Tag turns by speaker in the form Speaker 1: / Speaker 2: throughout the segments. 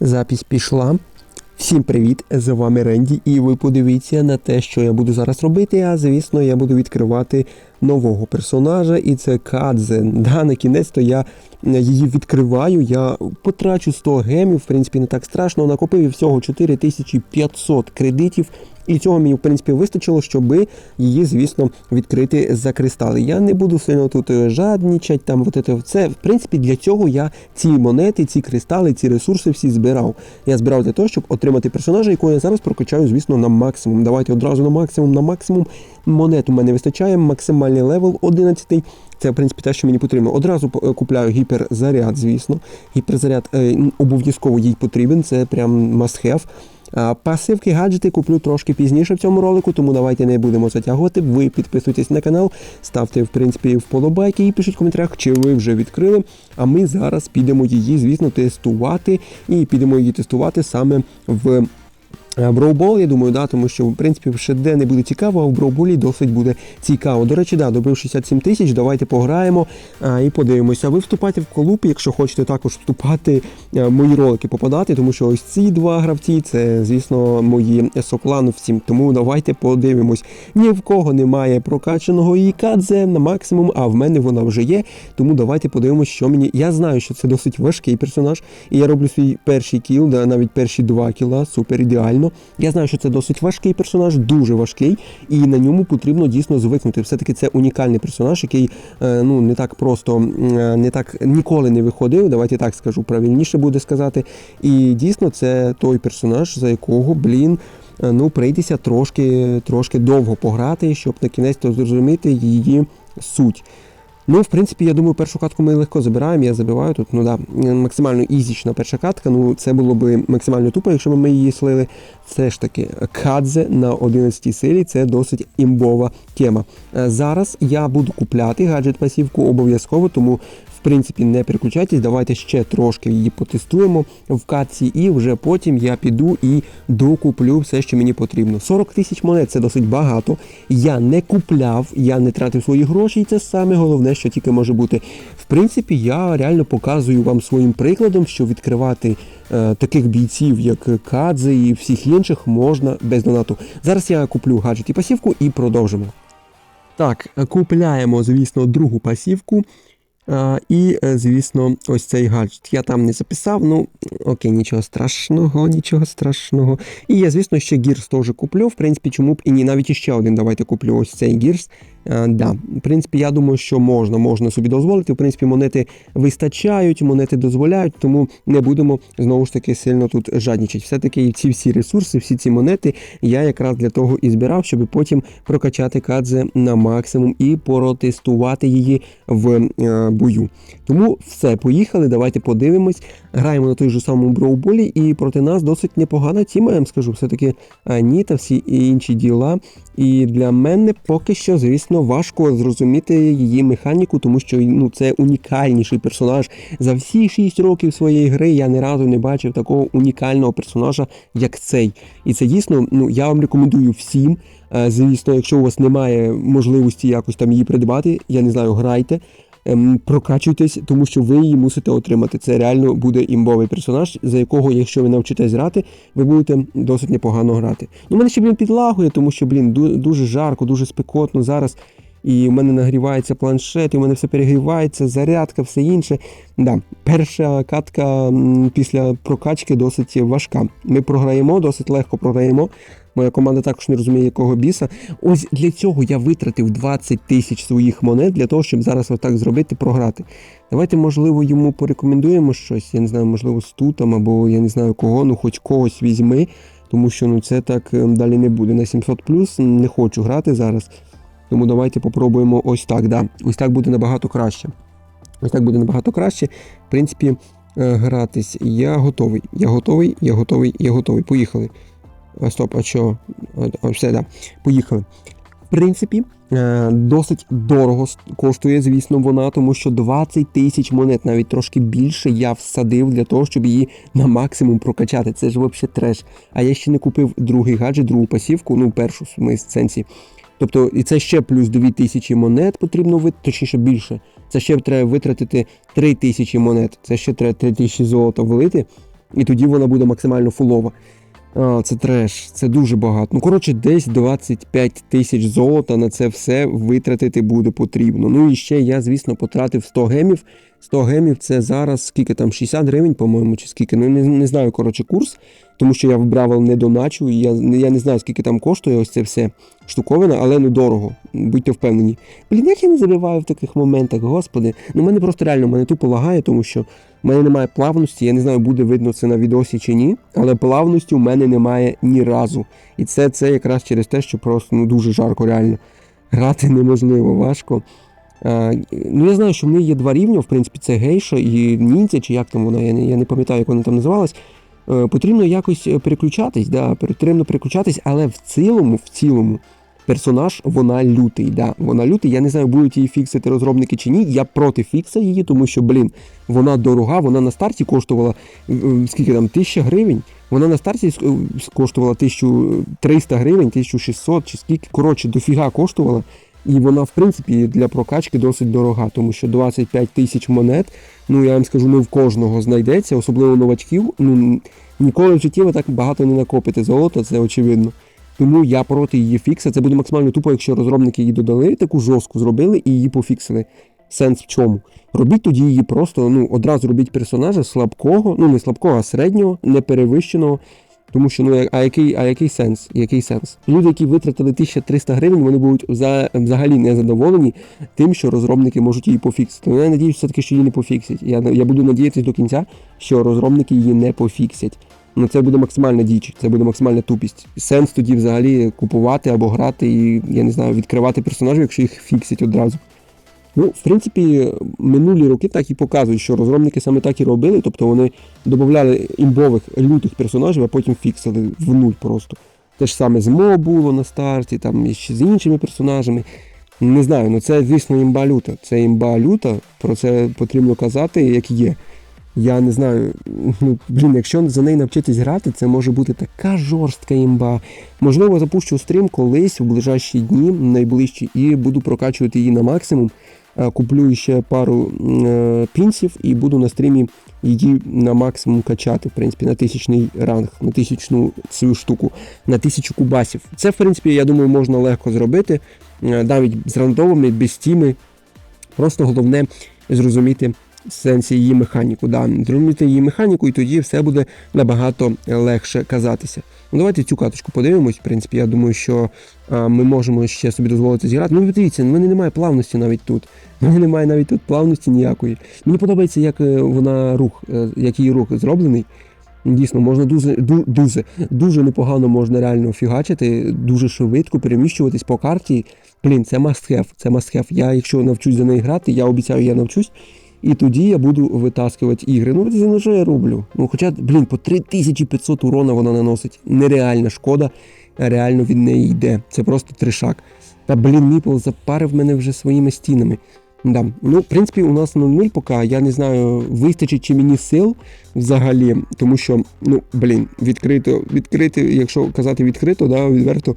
Speaker 1: Запись пішла. Всім привіт! З вами Ренді, і ви подивіться на те, що я буду зараз робити. А звісно, я буду відкривати нового персонажа, і це Кадзе. Да, на кінець то я її відкриваю. Я потрачу 100 гемів, в принципі, не так страшно. Накопив всього 4500 кредитів. І цього мені, в принципі, вистачило, щоб її, звісно, відкрити за кристали. Я не буду сильно тут е, жаднічать, там от це. В принципі, для цього я ці монети, ці кристали, ці ресурси всі збирав. Я збирав для того, щоб отримати персонажа, якого я зараз прокачаю, звісно, на максимум. Давайте одразу на максимум, на максимум. Монет у мене вистачає, максимальний левел 11. Це, в принципі, те, що мені потрібно. Одразу е, купляю гіперзаряд, звісно. Гіперзаряд е, обов'язково їй потрібен, це прям must have. Пасивки, гаджети куплю трошки пізніше в цьому ролику, тому давайте не будемо затягувати. Ви підписуйтесь на канал, ставте в принципі вподобайки і пишіть в коментарях, чи ви вже відкрили. А ми зараз підемо її, звісно, тестувати і підемо її тестувати саме в. Броубол, я думаю, да, тому що в принципі ще де не буде цікаво, а в броуболі досить буде цікаво. До речі, да, добив 67 тисяч. Давайте пограємо а, і подивимося. Ви вступайте в колуб, якщо хочете також вступати, а, мої ролики попадати, тому що ось ці два гравці це, звісно, мої соклановці. Тому давайте подивимось. Ні в кого немає прокачаного ікадзе на максимум, а в мене вона вже є. Тому давайте подивимось, що мені. Я знаю, що це досить важкий персонаж, і я роблю свій перший кіл, да, навіть перші два кіла, супер ідеально. Я знаю, що це досить важкий персонаж, дуже важкий, і на ньому потрібно дійсно звикнути. Все-таки це унікальний персонаж, який е, ну не так просто е, не так ніколи не виходив. Давайте так скажу, правильніше буде сказати. І дійсно це той персонаж, за якого, блін. е, Ну, прийдеться трошки трошки довго пограти, щоб на кінець то зрозуміти її суть. Ну, в принципі, я думаю, першу катку ми легко забираємо. Я забиваю тут. Ну да, максимально ізічна перша катка. Ну, це було б максимально тупо, якщо б ми її слили. Все ж таки, кадзе на 11 силі це досить імбова тема. Е, Зараз я буду купляти гаджет пасівку обов'язково, тому. Принципі, не переключайтесь, давайте ще трошки її потестуємо в катці, і вже потім я піду і докуплю все, що мені потрібно. 40 тисяч монет це досить багато. Я не купляв, я не тратив свої гроші, і це саме головне, що тільки може бути. В принципі, я реально показую вам своїм прикладом, що відкривати е, таких бійців, як Кадзе і всіх інших, можна без донату. Зараз я куплю гаджет і пасівку і продовжимо. Так, купляємо, звісно, другу пасівку. І, е, звісно, ось цей гаджет. Я там не записав, ну окей, нічого страшного, нічого страшного. І я, звісно, ще гірс теж куплю. В принципі, чому б і ні, навіть іще один давайте куплю ось цей гірс. А, да. В принципі, я думаю, що можна, можна собі дозволити. В принципі, монети вистачають, монети дозволяють, тому не будемо знову ж таки сильно тут жаднічати. Все-таки ці всі ресурси, всі ці монети я якраз для того і збирав, щоб потім прокачати кадзе на максимум і протестувати її в е, бою. Тому все, поїхали. Давайте подивимось. Граємо на той же самому броуболі, і проти нас досить непогана тіма, я вам скажу. Все-таки Аніта, всі інші діла. І для мене поки що, звісно, важко зрозуміти її механіку, тому що ну, це унікальніший персонаж. За всі 6 років своєї гри я ні разу не бачив такого унікального персонажа, як цей. І це дійсно, ну я вам рекомендую всім. Е, Звісно, якщо у вас немає можливості якось там її придбати, я не знаю, грайте. Ем, Прокачуйтесь, тому що ви її мусите отримати. Це реально буде імбовий персонаж, за якого, якщо ви навчитесь грати, ви будете досить непогано грати. Ну, мене ще блін підлагує, тому що, блін, дуже жарко, дуже спекотно зараз. І в мене нагрівається планшет, і в мене все перегрівається, зарядка, все інше. Да, перша катка після прокачки досить важка. Ми програємо, досить легко програємо. Моя команда також не розуміє, якого біса. Ось для цього я витратив 20 тисяч своїх монет для того, щоб зараз отак зробити, програти. Давайте, можливо, йому порекомендуємо щось. Я не знаю, можливо, стутам або я не знаю кого, ну хоч когось візьми, тому що ну це так е, далі не буде. На 700 плюс не хочу грати зараз. Тому давайте попробуємо ось так. Да. Ось так буде набагато краще. Ось так буде набагато краще. В принципі, е, гратись. Я готовий. Я готовий, я готовий, я готовий. Поїхали. Стоп, а що? Все, да. Поїхали. В принципі, е, досить дорого коштує, звісно, вона, тому що 20 тисяч монет, навіть трошки більше, я всадив для того, щоб її на максимум прокачати. Це ж взагалі треш. А я ще не купив другий гаджет, другу пасівку, ну першу в сенсі. Тобто, і це ще плюс 2 тисячі монет потрібно вит... точніше більше. Це ще треба витратити 3 тисячі монет. Це ще треба 3 тисячі золота влити. і тоді вона буде максимально фулова. Це треш, це дуже багато. Ну, коротше, десь 25 тисяч золота на це все витратити буде потрібно. Ну і ще я, звісно, потратив 100 гемів. 100 гемів це зараз скільки там 60 гривень, по-моєму, чи скільки. Ну не, не знаю, коротше, курс, тому що я в Бравл не доначу, і я, я не знаю, скільки там коштує ось це все штуковина, але ну дорого. Будьте впевнені. Блін, як я не забиваю в таких моментах, господи. Ну, мене просто реально мене тупо лагає, тому що в мене немає плавності. Я не знаю, буде видно це на відосі чи ні, але плавності у мене немає ні разу. І це, це якраз через те, що просто ну дуже жарко, реально. Грати неможливо, важко. А, ну, я знаю, що в неї є два рівні, в принципі, це гейша і ніндзя, чи як там вона, я не, пам'ятаю, як вона там називалась. Е, потрібно якось е, переключатись, да, потрібно переключатись, але в цілому, в цілому, персонаж вона лютий. Да, вона лютий. Я не знаю, будуть її фіксити розробники чи ні. Я проти фікса її, тому що, блін, вона дорога, вона на старті коштувала е, е, скільки там, 1000 гривень. Вона на старті е, коштувала 1300 гривень, 1600 чи скільки. Коротше, дофіга коштувала. І вона, в принципі, для прокачки досить дорога, тому що 25 тисяч монет, ну я вам скажу, не в кожного знайдеться, особливо новачків. Ну ніколи в житті ви так багато не накопите золота, це очевидно. Тому я проти її фікса. Це буде максимально тупо, якщо розробники її додали, таку жорстку зробили і її пофіксили. Сенс в чому? Робіть тоді її просто, ну, одразу робіть персонажа слабкого, ну не слабкого, а середнього, неперевищеного. Тому що ну а який, а який сенс? Який сенс? Люди, які витратили 1300 гривень, вони будуть за, взагалі не задоволені тим, що розробники можуть її пофіксити. Ну, я надіюсь, все таки, що її не пофіксять. Я я буду надіятися до кінця, що розробники її не пофіксять. Ну це буде максимальна діч, це буде максимальна тупість. Сенс тоді взагалі купувати або грати і я не знаю, відкривати персонажів, якщо їх фіксять одразу. Ну, в принципі, минулі роки так і показують, що розробники саме так і робили, тобто вони додавали імбових лютих персонажів, а потім фіксили в нуль просто. Те ж саме з Мо було на старті, там і ще з іншими персонажами. Не знаю, ну це, звісно, імба люта. Це імба люта, про це потрібно казати, як є. Я не знаю, ну блін, якщо за неї навчитись грати, це може бути така жорстка імба. Можливо, запущу стрім колись в ближайші дні, найближчі, і буду прокачувати її на максимум. Е, Куплю ще пару е, пінсів і буду на стрімі її на максимум качати, в принципі, на тисячний ранг, на тисячну цю штуку, на тисячу кубасів. Це, в принципі, я думаю, можна легко зробити, е, навіть з рандомами, без тіми. Просто головне зрозуміти сенсі її механіку. Да. Зрозуміти її механіку, і тоді все буде набагато легше казатися. Ну, Давайте цю каточку подивимось. В принципі, я думаю, що а, ми можемо ще собі дозволити зіграти. Ну, дивіться, в мене немає плавності навіть тут. В мене немає навіть тут плавності ніякої. Мені подобається, як е, вона рух, е, як її рух зроблений. Дійсно, можна дуже дуже дуже непогано можна реально фігачити, дуже швидко переміщуватись по карті. Блін, це must have, це must have. Я, якщо навчусь за неї грати, я обіцяю, я навчусь. І тоді я буду витаскувати ігри. Ну, це що я роблю. Ну, хоча, блін, по 3500 урона вона наносить. Нереальна шкода, реально від неї йде. Це просто тришак. Та блін, Міпл запарив мене вже своїми стінами. Да. Ну, в принципі, у нас 0-0 поки. Я не знаю, вистачить чи мені сил взагалі, тому що, ну, блін, відкрито, відкрити, якщо казати відкрито, да, відверто.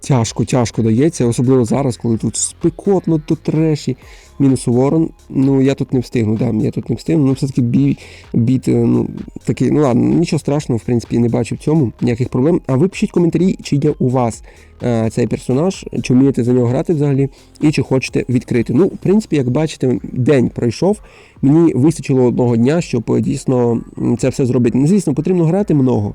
Speaker 1: Тяжко, тяжко дається, особливо зараз, коли тут спекотно до треші. Мінус ворон. Ну, я тут не встигну, да, я тут не встигну. Ну, все-таки бій, біт, е, ну, такий, ну ладно, нічого страшного, в принципі, не бачу в цьому ніяких проблем. А ви пишіть коментарі, чи є у вас е, цей персонаж, чи вмієте за нього грати взагалі, і чи хочете відкрити. Ну, в принципі, як бачите, день пройшов. Мені вистачило одного дня, щоб е, дійсно це все зробити. Ну, звісно, потрібно грати много.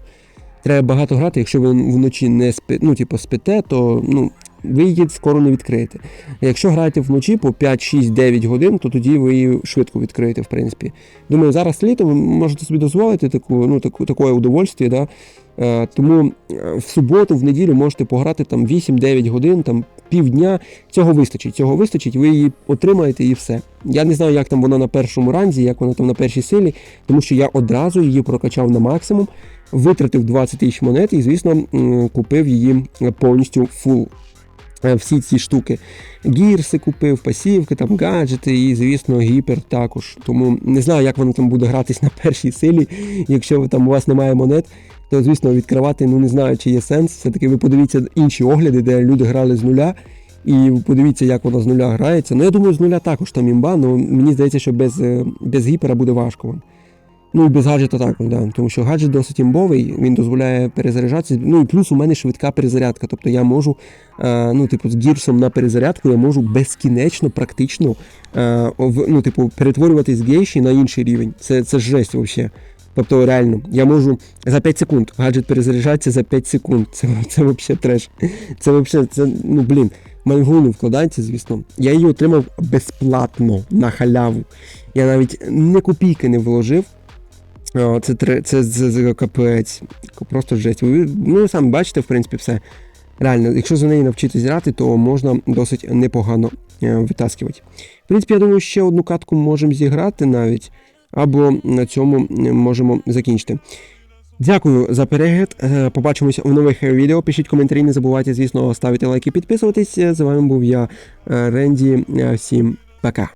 Speaker 1: Треба багато грати, якщо ви вночі не спи, ну, типу, спите, то ну, ви її скоро не відкриєте. Якщо граєте вночі по 5, 6, 9 годин, то тоді ви її швидко відкриєте, в принципі. Думаю, зараз літо ви можете собі дозволити таку, ну, таку, таке удовольствие, да? Е, тому е, в суботу, в неділю можете пограти там 8-9 годин, там півдня. Цього вистачить. Цього вистачить, ви її отримаєте і все. Я не знаю, як там вона на першому ранзі, як вона там на першій силі, тому що я одразу її прокачав на максимум, витратив 20 тисяч монет і, звісно, купив її повністю фул. Е, Всі ці штуки. Гірси купив, пасівки, там гаджети і, звісно, гіпер також. Тому не знаю, як воно там буде гратись на першій силі. Якщо там у вас немає монет, то звісно відкривати ну не знаю, чи є сенс. Все-таки ви подивіться інші огляди, де люди грали з нуля. І подивіться, як вона з нуля грається. Ну, я думаю, з нуля також там імба, але мені здається, що без, е, без гіпера буде важко вам. Ну і без гаджета також, да. тому що гаджет досить імбовий, він дозволяє перезаряджатися. Ну і плюс у мене швидка перезарядка. Тобто я можу, е, ну, типу, з гірсом на перезарядку я можу безкінечно, практично е, ну, типу, перетворюватись з гейші на інший рівень. Це, це жесть взагалі. Тобто реально, я можу за 5 секунд, гаджет перезаряджається за 5 секунд. Це, це взагалі треш. Це взагалі, це, ну блін, мене вкладається, звісно. Я її отримав безплатно на халяву. Я навіть не копійки не вложив. Це, тре- це, це, це капець. Просто жесть. Ви ну, самі бачите, в принципі, все. Реально, якщо за неї навчитись грати, то можна досить непогано е, витаскувати. В принципі, я думаю, ще одну катку можемо зіграти навіть, або на цьому можемо закінчити. Дякую за перегляд. Е, Побачимося у нових відео. Пишіть коментарі, не забувайте, звісно, ставити лайки, підписуватись. З вами був я, е, Ренді. Всім пока.